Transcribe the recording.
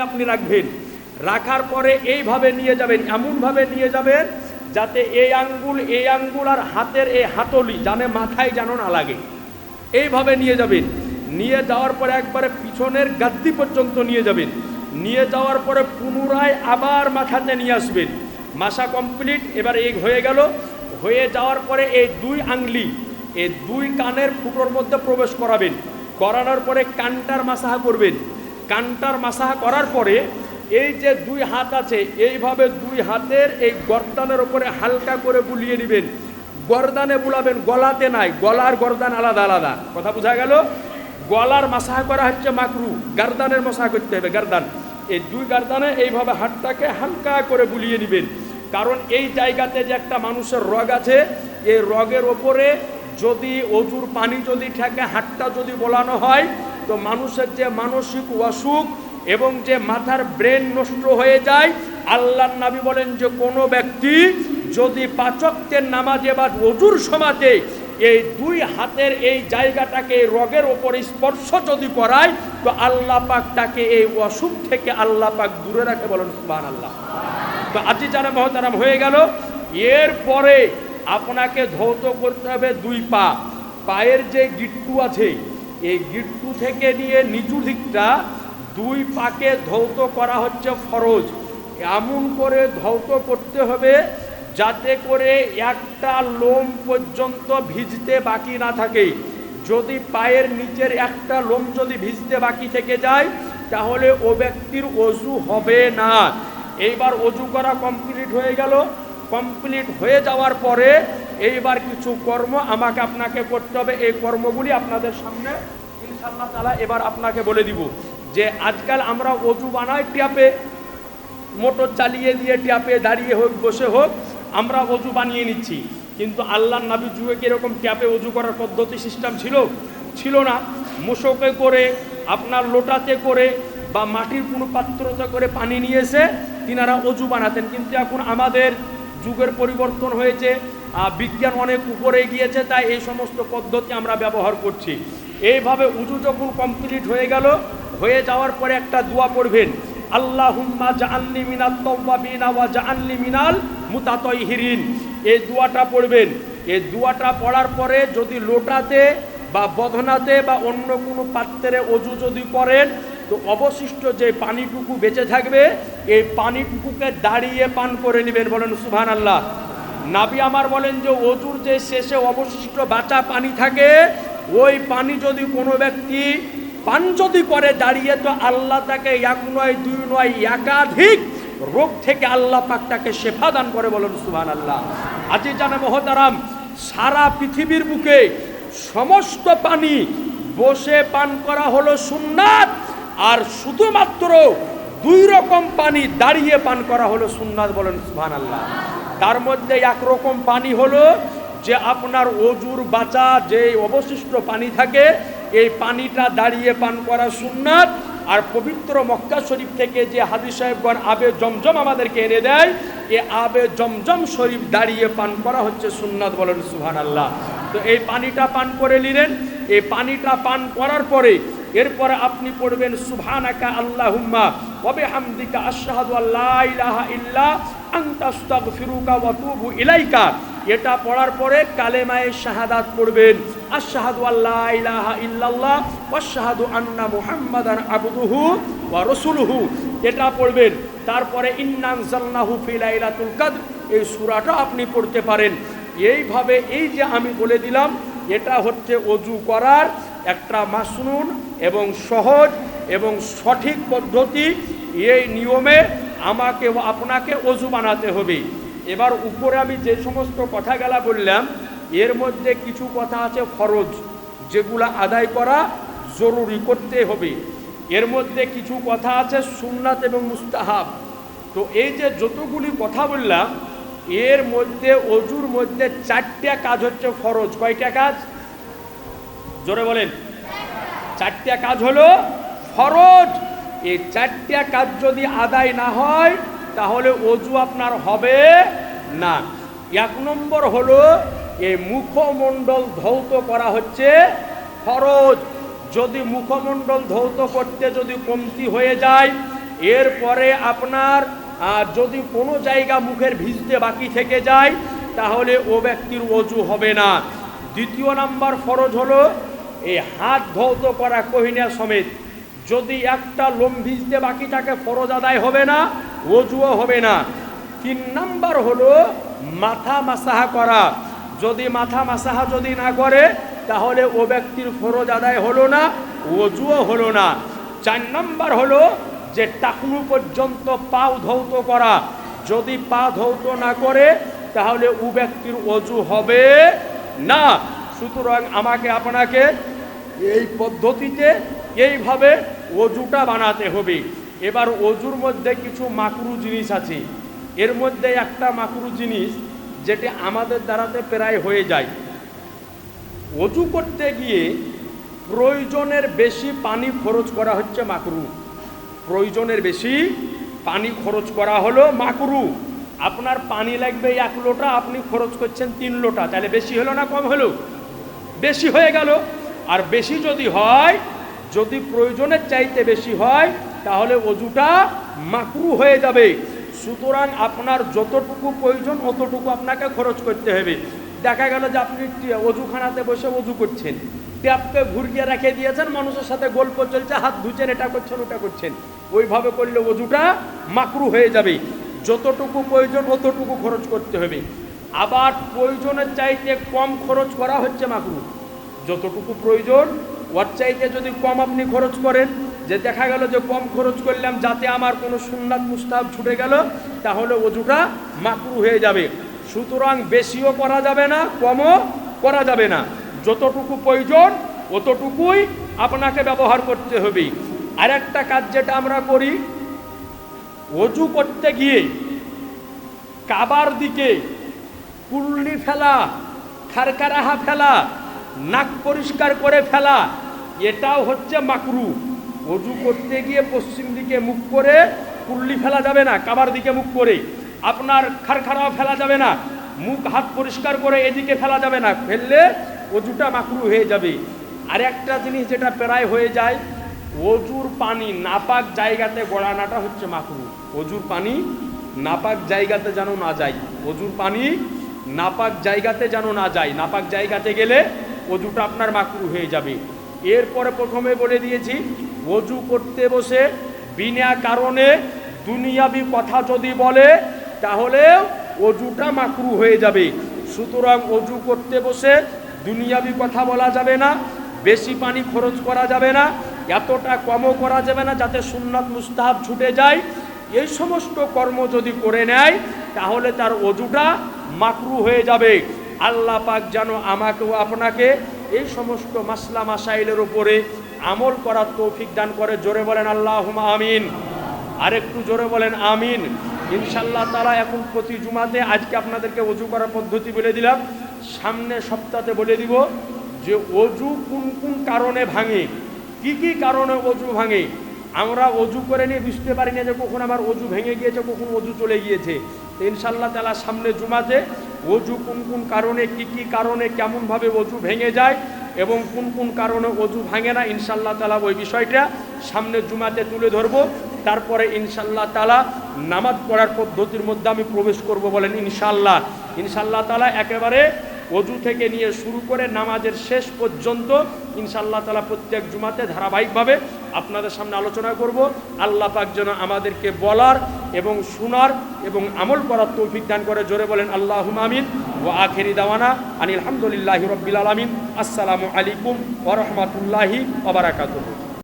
আপনি রাখবেন। রাখার পরে এইভাবে নিয়ে যাবেন, এমনভাবে নিয়ে যাবেন যাতে এই আঙ্গুল এই আঙ্গুল আর হাতের এই হাতলি জানে মাথায় যেন না লাগে। এইভাবে নিয়ে যাবেন। নিয়ে যাওয়ার পরে একবারে পিছনের গাদ্দি পর্যন্ত নিয়ে যাবেন। নিয়ে যাওয়ার পরে পুনরায় আবার মাথাতে নিয়ে আসবেন। মাসা কমপ্লিট, এবার এই হয়ে গেল। হয়ে যাওয়ার পরে এই দুই আংলি এই দুই কানের ফুটোর মধ্যে প্রবেশ করাবেন। করানোর পরে কানটার মাসাহা করবেন। কানটার মাসাহা করার পরে এই যে দুই হাত আছে, এইভাবে দুই হাতের এই গর্দানের উপরে হালকা করে বুলিয়ে নেবেন গরদানে বুলাবেন, গলাতে নাই, গলার গরদান আলাদা আলাদা। কথা বোঝা গেল? গলার মাসাহা করা হচ্ছে মাকরু, গারদানের মাসাহা করতে হবে, গার্দান। এই দুই গার্দানে এইভাবে হাতটাকে হালকা করে বুলিয়ে নেবেন কারণ এই জায়গাতে যে একটা মানুষের রগ আছে, এই রগের ওপরে যদি অজুর পানি যদি ঠেকে, হাতটা যদি বলানো হয় তো মানুষের যে মানসিক অসুখ এবং যে মাথার ব্রেন নষ্ট হয়ে যায়, আল্লাহর নাবি বলেন যে কোনো ব্যক্তি যদি পাচকদের নামাজে বা অজুর সমাজে এই দুই হাতের এই জায়গাটাকে রগের ওপর স্পর্শ যদি করায়, তো আল্লাহ পাক তাকে এই অসুখ থেকে আল্লাহ পাক দূরে রাখে বলেন সুবান আল্লাহ তো আজি যারা মহতারাম হয়ে গেল। এরপরে আপনাকে ধৌত করতে হবে দুই পা। পায়ের যে গিট্টু আছে এই গিট্টু থেকে নিয়ে নিচু দিকটা দুই পাকে ধৌত করা হচ্ছে ফরজ। এমন করে ধৌত করতে হবে যাতে করে একটা লোম পর্যন্ত ভিজতে বাকি না থাকে। যদি পায়ের নিচের একটা লোম যদি ভিজতে বাকি থেকে যায়, তাহলে ও ব্যক্তির অজু হবে না। এইবার অজু করা কমপ্লিট হয়ে গেল। কমপ্লিট হয়ে যাওয়ার পরে এইবার কিছু কর্ম আমাকে আপনাকে করতে হবে। এই কর্মগুলি আপনাদের সামনে ইনশাল্লাহ তালা এবার আপনাকে বলে দিব যে আজকাল আমরা অজু বানাই ট্যাপে, মোটর চালিয়ে দিয়ে ট্যাপে দাঁড়িয়ে হোক, বসে হোক, আমরা অজু বানিয়ে নিচ্ছি। কিন্তু আল্লাহ নাবি যুগে কি এরকম ট্যাপে অজু করার পদ্ধতি সিস্টেম ছিল? ছিল না। মোশকে করে, আপনার লোটাতে করে বা মাটির কোনো পাত্রতে করে পানি নিয়ে এসে তিনারা অজু বানাতেন। কিন্তু এখন আমাদের যুগের পরিবর্তন হয়েছে। বিজ্ঞান অনেক উপরে গিয়েছে, তাই এই সমস্ত পদ্ধতি আমরা ব্যবহার করছি। এইভাবে উজু যখন কমপ্লিট হয়ে গেল, হয়ে যাওয়ার পরে একটা দোয়া পড়বেন। আল্লাহুম্মা জাআলনি মিনাত তাওয়াবিনা ওয়া জাআলনি মিনাল মুতাতাহহিরিন এই দোয়াটা পড়বেন। এই দোয়াটা পড়ার পরে যদি লোটাতে বা বধনাতে বা অন্য কোনো পাত্রে অজু যদি করেন, তো অবশিষ্ট যে পানিটুকু বেঁচে থাকবে, এই পানিটুকুকে দাঁড়িয়ে পান করে নেবেন বলেন সুবহান আল্লাহ নাবি আমার বলেন যে অজুর যে শেষে অবশিষ্ট বাঁচা পানি থাকে, ওই পানি যদি কোনো ব্যক্তি পান যদি করে, দাঁড়িয়ে তো আল্লাহ তাকে এক নয়, দুই নয়, একাধিক রোগ থেকে আল্লাহ পাক তাকে শেফা দান করে বলেন সুবহান আল্লাহ আজি জানে মহতারাম, সারা পৃথিবীর বুকে সমস্ত পানি বসে পান করা হলো সুন্নাত, আর শুধুমাত্র দুই রকম পানি দাঁড়িয়ে পান করা হলো সুন্নাত বলেন সুবহান আল্লাহ তার মধ্যে একরকম পানি হলো যে আপনার অজুর বাঁচা, যে অবশিষ্ট পানি থাকে, এই পানিটা দাঁড়িয়ে পান করা সুন্নাত। আর পবিত্র মক্কা শরীফ থেকে যে হাদিস সাহেবগণ আবে জমজম আমাদেরকে এনে দেয়, এ আবে জমজম শরীফ দাঁড়িয়ে পান করা হচ্ছে সুন্নাত বলেন সুহান আল্লাহ তো এই পানিটা পান করে নিলেন। এই পানিটা পান করার পরে এরপরে আপনি পড়বেন সুবহানাকা আল্লাহুম্মা কবে হামদিকা আশাহাদু আল্লাহ ইলাহা ইল্লা ইলাইকা। এটা পড়ার পরে কালেমায়ে শাহাদাত পড়বেন। আশহাদু ইলাহা ইল্লাল্লাহ আন্না আবদুহু এটা পড়বেন। তারপরে এই সূরাটা আপনি পড়তে পারেন। এইভাবে এই যে আমি বলে দিলাম, এটা হচ্ছে অজু করার একটা মাসনুন এবং সহজ এবং সঠিক পদ্ধতি। এই নিয়মে আমাকে আপনাকে অজু বানাতে হবে। এবার উপরে আমি যে সমস্ত কথাগুলা বললাম, এর মধ্যে কিছু কথা আছে ফরজ, যেগুলা আদায় করা জরুরি করতে হবে। এর মধ্যে কিছু কথা আছে সুন্নাত এবং মুস্তাহাব। তো এই যে যতগুলি কথা বললাম, এর মধ্যে, অজুর মধ্যে চারটা কাজ হচ্ছে ফরজ। কয়টা কাজ? জোরে বলেন। চারটা কাজ হলো ফরজ। এই চারটা কাজ যদি আদায় না হয়, তাহলে অজু আপনার হবে না। এক নম্বর হলো, এই মুখমণ্ডল ধৌত করা হচ্ছে ফরজ। যদি মুখমণ্ডল ধৌত করতে যদি কমতি হয়ে যায়, এরপরে আপনার যদি কোনো জায়গা মুখের ভিজতে বাকি থেকে যায়, তাহলে ও ব্যক্তির অজু হবে না। দ্বিতীয় নাম্বার ফরজ হলো, এই হাত ধৌত করা কহিনা সমেত। যদি একটা লোম ভিজতে বাকি থাকে ফরজ আদায় হবে না অজুও হবে না। তিন নাম্বার হলো মাথা মাসাহা করা। যদি মাথা মাসাহা যদি না করে, তাহলে ও ব্যক্তির ফরজ আদায় হলো না অজুও হলো না। চার নাম্বার হলো যে টাকনু পর্যন্ত পাও ধৌত করা। যদি পা ধৌত না করে, তাহলে ও ব্যক্তির অজু হবে না। সুতরাং আমাকে আপনাকে এই পদ্ধতিতে এইভাবে অজুটা বানাতে হবে। এবার অজুর মধ্যে কিছু মাকরু জিনিস আছে। এর মধ্যে একটা মাকরু জিনিস যেটি আমাদের দ্বারাতে প্রায় হয়ে যায়। অজু করতে গিয়ে প্রয়োজনের বেশি পানি খরচ করা হচ্ছে মাকরু প্রয়োজনের বেশি পানি খরচ করা হলো মাকরু আপনার পানি লাগবে এক লোটা, আপনি খরচ করছেন তিন লোটা। তাহলে বেশি হলো না কম হলো? বেশি হয়ে গেল। আর বেশি যদি হয় যদি প্রয়োজনের চাইতে বেশি হয়, তাহলে অজুটা মাকরু হয়ে যাবে। সুতরাং আপনার যতটুকু প্রয়োজন, অতটুকু আপনাকে খরচ করতে হবে। দেখা গেল যে আপনি অজুখানাতে বসে অজু করছেন। ট্যাপকে ঘুরিয়ে রেখে দিয়েছেন, মানুষের সাথে গল্প চলছে, হাত ধুচ্ছেন, এটা করছেন, ওটা করছেন। ওইভাবে করলে অজুটা মাকরু হয়ে যাবে। যতটুকু প্রয়োজন, অতটুকু খরচ করতে হবে। আবার প্রয়োজনের চাইতে কম খরচ করা হচ্ছে মাকরু। যতটুকু প্রয়োজন ওর চাইতে যদি কম আপনি খরচ করেন, যে দেখা গেল যে কম খরচ করলাম যাতে আমার কোনো সুন্নাত মুস্তাব ছুটে গেল, তাহলে অজুটা মাকরু হয়ে যাবে। সুতরাং বেশিও করা যাবে না, কমও করা যাবে না। যতটুকু প্রয়োজন, অতটুকুই আপনাকে ব্যবহার করতে হবে। আর একটা কাজ যেটা আমরা করি অজু করতে গিয়ে কাবার দিকে কুল্লি ফেলা খারকারাহা ফেলা, নাক পরিষ্কার করে ফেলা এটাও হচ্ছে মাকরু। অজু করতে গিয়ে পশ্চিম দিকে মুখ করে কুল্লি ফেলা যাবে না, কাবার দিকে মুখ করে। আপনার খারখারাও ফেলা যাবে না, মুখ হাত পরিষ্কার করে এদিকে ফেলা যাবে না, ফেললে অজুটা মাকরু হয়ে যাবে। আর একটা জিনিস যেটা প্রায় হয়ে যায়, অজুর পানি নাপাক জায়গাতে গড়ানাটা হচ্ছে মাকরু। অজুর পানি নাপাক জায়গাতে যেন না যায়, অজুর পানি নাপাক জায়গাতে যেন না যায়, নাপাক জায়গাতে গেলে অজুটা আপনার মাকরু হয়ে যাবে। এরপরে প্রথমে বলে দিয়েছি অজু করতে বসে বিনা কারণে দুনিয়াবি কথা যদি বলে তাহলে অজুটা মাকরু হয়ে যাবে। সুতরাং অজু করতে বসে দুনিয়াবি কথা বলা যাবে না, বেশি পানি খরচ করা যাবে না, এতটা কমও করা যাবে না যাতে সুন্নাত মুস্তাহাব ছুটে যায়। এই সমস্ত কর্ম যদি করে নেয়, তাহলে তার অজুটা মাকরু হয়ে যাবে। আল্লাহ পাক যেন আমাকেও আপনাকে এই সমস্ত মাসলা মাসাইলের উপরে আমল করার তৌফিক দান করে, জোরে বলেন আল্লাহ আমিন। আরেকটু জোরে বলেন আমিন। ইনশাল্লাহ তারা এখন প্রতি জুমাতে আজকে আপনাদেরকে অজু করার পদ্ধতি বলে দিলাম। সামনে সপ্তাহে বলে দিব যে অজু কোন কোন কারণে ভাঙে, কি কি কারণে অজু ভাঙে। আমরা অজু করে নিয়ে বুঝতে পারি না যে কখন আমার অজু ভেঙে গিয়েছে, কখন অজু চলে গিয়েছে। ইনশাল্লাহ তালা সামনে জুমাতে অজু কোন কোন কারণে, কি কি কারণে, কেমনভাবে অজু ভেঙে যায় এবং কোন কোন কারণে অজু ভাঙে না ইনশাল্লাহ তালা ওই বিষয়টা সামনে জুমাতে তুলে ধরবো। তারপরে ইনশাল্লাহ তালা নামাজ পড়ার পদ্ধতির মধ্যে আমি প্রবেশ করব বলেন ইনশাল্লাহ ইনশাল্লাহ তালা একেবারে অজু থেকে নিয়ে শুরু করে নামাজের শেষ পর্যন্ত ইনশাল্লাহ তালা প্রত্যেক জুমাতে ধারাবাহিকভাবে আপনাদের সামনে আলোচনা করব। আল্লাহ পাক যেন আমাদেরকে বলার এবং শোনার এবং আমল করার তৌফিক দান করে। জোরে বলেন আল্লাহ আমিন। ও আখেরি দাওয়ানা আনিল আলহামদুলিল্লাহি রব্বিল আলমিন। আসসালামু আলাইকুম ওরহমতুল্লাহি ওবরাকাতুহু